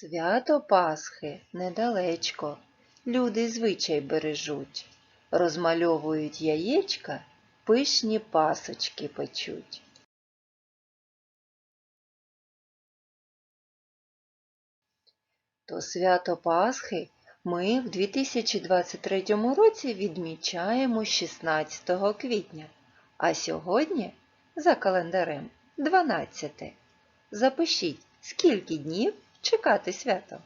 Свято Пасхи недалечко, люди звичай бережуть, розмальовують яєчка, пишні пасочки печуть. То свято Пасхи ми в 2023 році відмічаємо 16 квітня, а сьогодні за календарем 12. Запишіть, скільки днів чекати свято.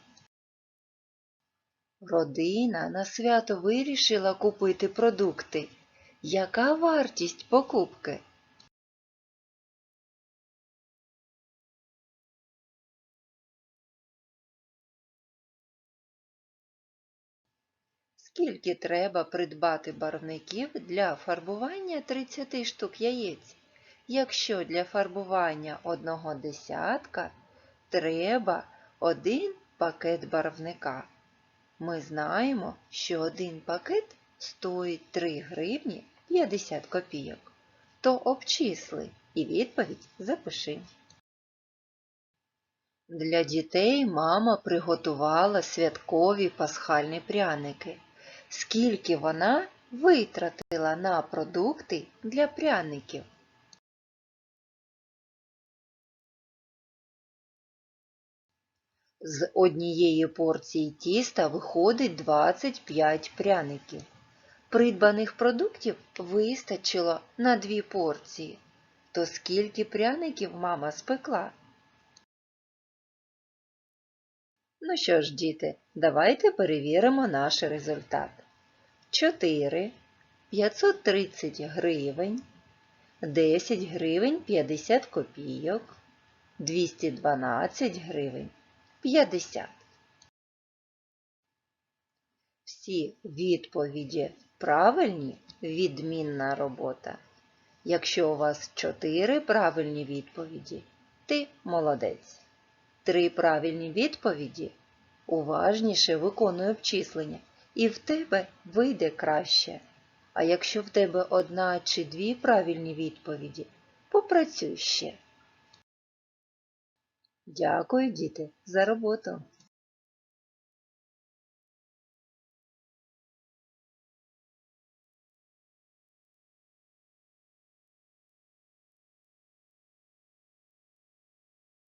Родина на свято вирішила купити продукти. Яка вартість покупки? Скільки треба придбати барвників для фарбування 30 штук яєць? Якщо для фарбування одного десятка треба один пакет барвника. Ми знаємо, що один пакет стоїть 3 гривні 50 копійок. То обчисли і відповідь запиши. Для дітей мама приготувала святкові пасхальні пряники. Скільки вона витратила на продукти для пряників? З однієї порції тіста виходить 25 пряників. Придбаних продуктів вистачило на дві порції. То скільки пряників мама спекла? Ну що ж, діти, давайте перевіримо наш результат. 4, 530 гривень, 10 гривень 50 копійок, 212 гривень 50. Всі відповіді правильні відмінна робота. Якщо у вас 4 правильні відповіді, ти молодець. Три правильні відповіді уважніше виконуй обчислення, і в тебе вийде краще. А якщо в тебе одна чи дві правильні відповіді, попрацюй ще. Дякую, діти, за роботу.